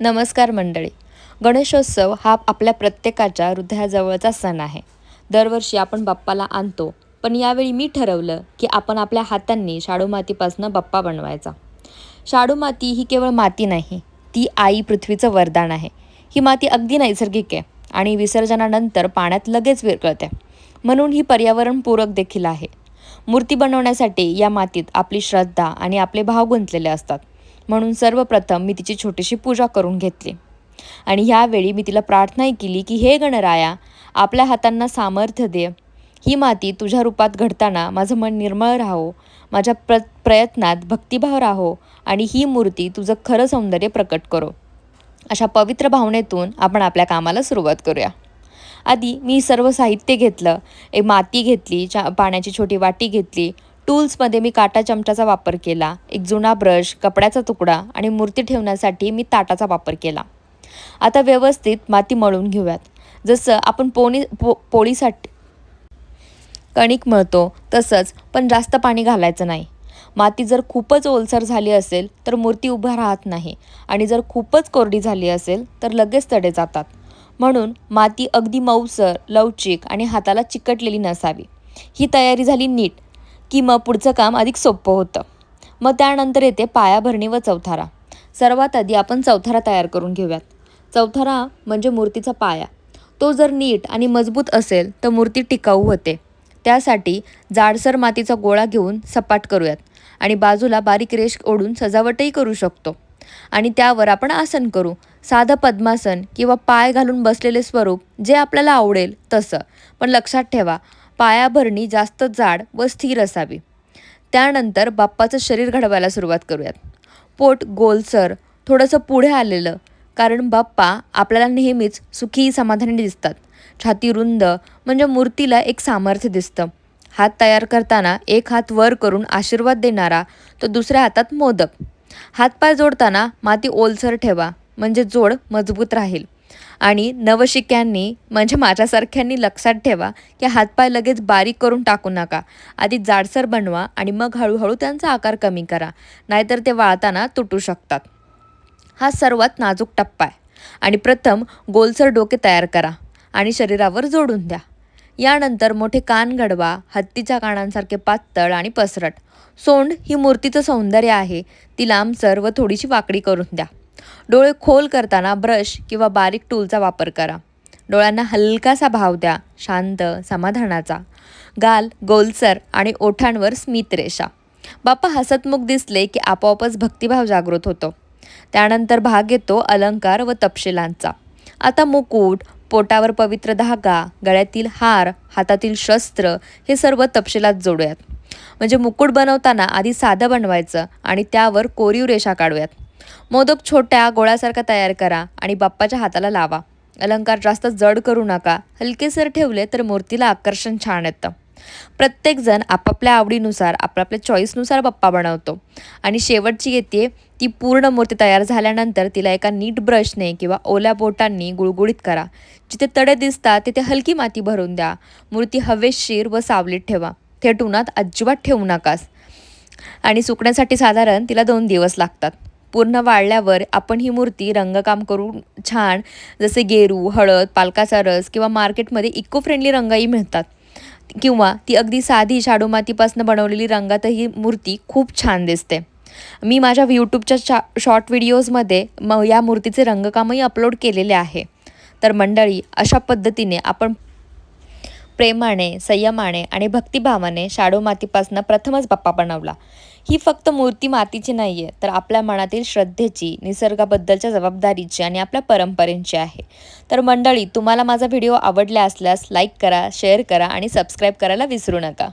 नमस्कार मंडळी. गणेशोत्सव हा आपल्या प्रत्येकाच्या हृदयाजवळचा सण आहे. दरवर्षी आपण बाप्पाला आणतो पण यावेळी मी ठरवलं की आपण आपल्या हातांनी शाडू मातीपासून बाप्पा बनवायचा. शाडू माती ही केवळ माती नाही ती आई पृथ्वीचं वरदान आहे. ही माती अगदी नैसर्गिक आहे आणि विसर्जनानंतर पाण्यात लगेच विरघळते. म्हणून ही पर्यावरणपूरक देखील आहे. मूर्ती बनवण्यासाठी या मातीत आपली श्रद्धा आणि आपले भाव गुंतलेले असतात. म्हणून सर्वप्रथम मी तिची छोटीशी पूजा करून घेतली. आणि ह्यावेळी मी तिला प्रार्थनाही केली की हे गणराया आपल्या हातांना सामर्थ्य दे. ही माती तुझ्या रूपात घडताना माझं मन निर्मळ राहो. माझ्या प्र प्रयत्नात भक्तिभाव राहो आणि ही मूर्ती तुझं खरं सौंदर्य प्रकट करो. अशा पवित्र भावनेतून आपण आपल्या कामाला सुरुवात करूया. आधी मी सर्व साहित्य घेतलं एक माती घेतली चा पाण्याची छोटी वाटी घेतली टूल्समध्ये मी काटा चमच्याचा वापर केला एक जुना ब्रश कपड्याचा तुकडा आणि मूर्ती ठेवण्यासाठी मी ताटाचा वापर केला. आता व्यवस्थित माती मळून घेऊयात. जसं आपण पोणी पो पोळीसाठी कणिक मळतो तसंच पण जास्त पाणी घालायचं नाही. माती जर खूपच ओलसर झाली असेल तर मूर्ती उभा राहत नाही. आणि जर खूपच कोरडी झाली असेल तर लगेच तडे जातात. म्हणून माती अगदी मऊसर लवचिक आणि हाताला चिकटलेली नसावी. ही तयारी झाली नीट. की मग पुढचं काम अधिक सोपं होतं. मग त्यानंतर येते पायाभरणी व चौथारा. सर्वात आधी आपण चौथारा तयार करून घेऊयात. चौथारा म्हणजे मूर्तीचा पाया. तो जर नीट आणि मजबूत असेल तर मूर्ती टिकाऊ होते. त्यासाठी जाडसर मातीचा गोळा घेऊन सपाट करूयात आणि बाजूला बारीक रेष ओढून सजावटही करू शकतो. आणि त्यावर आपण आसन करू. साधं पद्मासन किंवा पाय घालून बसलेले स्वरूप जे आपल्याला आवडेल तसं. पण लक्षात ठेवा पायाभरणी जास्त जाड व स्थिर असावी. त्यानंतर बाप्पाचं शरीर घडवायला सुरुवात करूयात. पोट गोलसर थोडंसं पुढे आलेलं कारण बाप्पा आपल्याला नेहमीच सुखी समाधानी दिसतात. छाती रुंद म्हणजे मूर्तीला एक सामर्थ्य दिसतं. हात तयार करताना एक हात वर करून आशीर्वाद देणारा तर दुसऱ्या हातात मोदक. हातपाय जोडताना माती ओलसर ठेवा म्हणजे जोड मजबूत राहील. आणि नवशिक्यांनी म्हणजे माझ्यासारख्यांनी लक्षात ठेवा की हातपाय लगेच बारीक करून टाकू नका. आधी जाडसर बनवा आणि मग हळूहळू त्यांचा आकार कमी करा. नाहीतर ते वाळताना तुटू शकतात. हा सर्वात नाजूक टप्पा आहे. आणि प्रथम गोलसर डोके तयार करा आणि शरीरावर जोडून द्या. यानंतर मोठे कान घडवा हत्तीच्या कानांसारखे पातळ आणि पसरट. सोंड ही मूर्तीचं सौंदर्य आहे. ती लांबसर व थोडीशी वाकडी करून द्या. डोळे खोल करताना ब्रश किंवा बारीक टूलचा वापर करा. डोळ्यांना हलकासा भाव द्या शांत समाधानाचा. गाल गोलसर आणि ओठांवर स्मित रेषा. बाप्पा हसतमुख दिसले की आपोआपच भक्तिभाव जागृत होतो. त्यानंतर भाग येतो अलंकार व तपशिलांचा. आता मुकुट पोटावर पवित्र धागा गळ्यातील हार हातातील शस्त्र हे सर्व तपशिलात जोडूयात. म्हणजे मुकुट बनवताना आधी साधं बनवायचं आणि त्यावर कोरीव रेषा काढूयात. मोदक छोट्या गोळ्यासारखा तयार करा आणि बाप्पाच्या हाताला लावा. अलंकार जास्त जड करू नका. हलकेसर ठेवले तर मूर्तीला आकर्षण छान येतं. प्रत्येकजण आपापल्या आवडीनुसार आपापल्या चॉईसनुसार बाप्पा बनवतो. आणि शेवटची येते ती पूर्ण मूर्ती तयार झाल्यानंतर तिला एका नीट ब्रशने किंवा ओल्या बोटांनी गुळगुळीत करा. जिथे तडे दिसतात तिथे हलकी माती भरून द्या. मूर्ती हवेशीर व सावलीत ठेवा. थेट उन्हात अजिबात ठेवू नकास. आणि सुकण्यासाठी साधारण तिला दोन दिवस लागतात. पूर्ण वाळल्यावर आपण ही मूर्ती रंगकाम करून छान जसे गेरू हळद पालकाचा रस किंवा मार्केटमध्ये इको फ्रेंडली रंगही मिळतात. किंवा ती अगदी साधी शाडू मातीपासून बनवलेली रंगातही मूर्ती खूप छान दिसते. मी माझ्या यूट्यूबच्या शा शॉर्ट व्हिडिओजमध्ये म या मूर्तीचे रंगकामही अपलोड केलेले आहे. तर मंडळी अशा पद्धतीने आपण प्रेमाने संयमाने आणि भक्तिभावाने शाडू मातीपासून प्रथमच बाप्पा बनवला. ही फक्त मूर्ती मातीची नाही आहे तर आपल्या मनातील श्रद्धेची निसर्गाबद्दलच्या जबाबदारीची आणि आपल्या परंपरेची आहे. तर मंडळी तुम्हाला माझा व्हिडिओ आवडला असल्यास लाईक करा शेअर करा आणि सबस्क्राईब करायला विसरू नका.